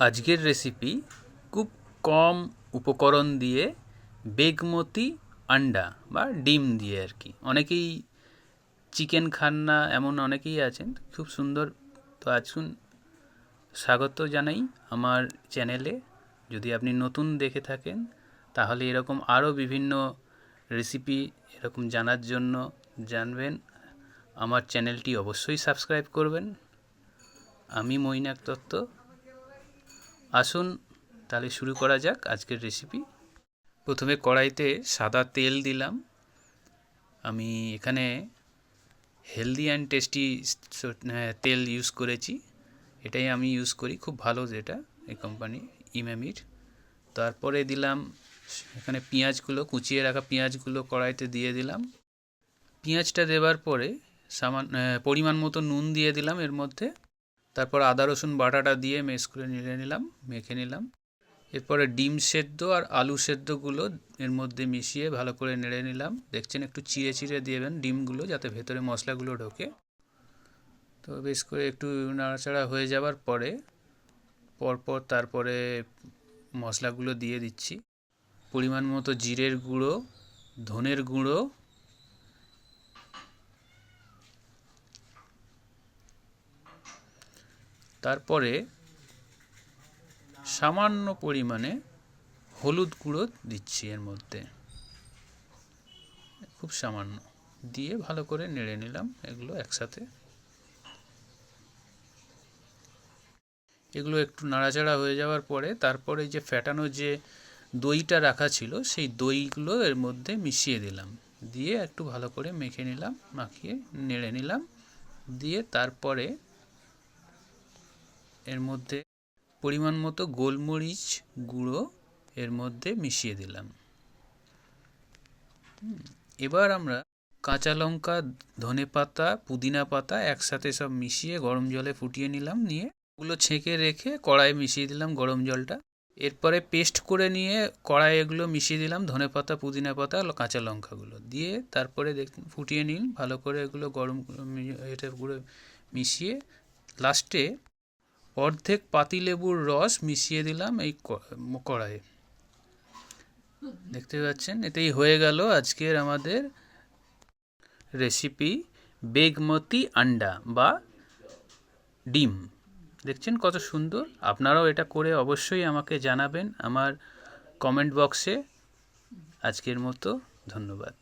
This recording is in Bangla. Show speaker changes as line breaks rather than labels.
আজকের রেসিপি খুব কম উপকরণ দিয়ে বেগমতি আন্ডা বা ডিম দিয়ে আর কি। অনেকেই চিকেন খান না, এমন অনেকেই আছেন। খুব সুন্দর। তো আজকুন স্বাগত জানাই আমার চ্যানেলে যদি আপনি নতুন দেখে থাকেন, তাহলে এরকম আরও বিভিন্ন রেসিপি এরকম জানার জন্য জানবেন। আমার চ্যানেলটি অবশ্যই সাবস্ক্রাইব করবেন। আমি মৈনাক দত্ত। আসুন তাহলে শুরু করা যাক আজকের রেসিপি প্রথমে কড়াইতে সাদা তেল দিলাম। আমি এখানে হেলদি অ্যান্ড টেস্টি তেল ইউজ করেছি। এটাই আমি ইউজ করি, খুব ভালো যেটা এই কোম্পানি ইমামির। তারপরে দিলাম এখানে পেঁয়াজগুলো, কুচিয়ে রাখা পেঁয়াজগুলো কড়াইতে দিয়ে দিলাম। পেঁয়াজটা দেওয়ার পরে সামান পরিমাণ মতো নুন দিয়ে দিলাম এর মধ্যে। তারপর আদা, রসুন, বাটাটা দিয়ে মেশ করে নিয়ে নিলাম, মেখে নিলাম। এরপরে ডিম সেদ্ধ আর আলু সেদ্ধগুলো এর মধ্যে মিশিয়ে ভালো করে নেড়ে নিলাম। দেখছেন একটু চিড়ে চিড়ে দিয়েবেন ডিমগুলো যাতে ভেতরে মশলাগুলো ঢোকে। তো বেশ করে একটু নাড়াচাড়া হয়ে যাওয়ার পরে পরপর তারপরে মশলাগুলো দিয়ে দিচ্ছি। পরিমাণ মতো জিরের গুঁড়ো, ধনের গুঁড়ো তারপরে সামান্য পরিমাণে হলুদ গুঁড়ো দিচ্ছি এর মধ্যে। খুব সামান্য। দিয়ে ভালো করে নেড়ে নিলাম এগুলো একসাথে। এগুলো একটু নাড়াচাড়া হয়ে যাওয়ার পরে তারপরে যে ফ্যাটানো যে দইটা রাখা ছিল, সেই দইগুলো এর মধ্যে মিশিয়ে দিলাম। দিয়ে একটু ভালো করে মেখে নিলাম, মাখিয়ে নেড়ে নিলাম। দিয়ে তারপরে এর মধ্যে পরিমাণ মতো গোলমরিচ গুঁড়ো এর মধ্যে মিশিয়ে দিলাম। এবার আমরা কাঁচা লঙ্কা, ধনে পাতা, পুদিনা পাতা একসাথে সব মিশিয়ে গরম জলে ফুটিয়ে নিলাম, নিয়ে ওগুলো ছেঁকে রেখে কড়াই মিশিয়ে দিলাম গরম জলটা। এরপরে পেস্ট করে নিয়ে কড়াই এগুলো মিশিয়ে দিলাম ধনে পাতা, পুদিনা পাতা কাঁচা লঙ্কাগুলো। দিয়ে তারপরে দেখ, ফুটিয়ে নিন, ভালো করে এগুলো গরম এটা পুরো মিশিয়ে, লাস্টে অর্ধেক পাতিলেবুর রস মিশিয়ে দিলাম এই কড়াইয়ে। দেখতে পাচ্ছেন? এতেই হয়ে গেল আজকের আমাদের রেসিপি বেগমতি আন্ডা বা ডিম। দেখছেন কত সুন্দর? আপনারাও এটা করে অবশ্যই আমাকে জানাবেন আমার কমেন্ট বক্সে। আজকের মতো ধন্যবাদ।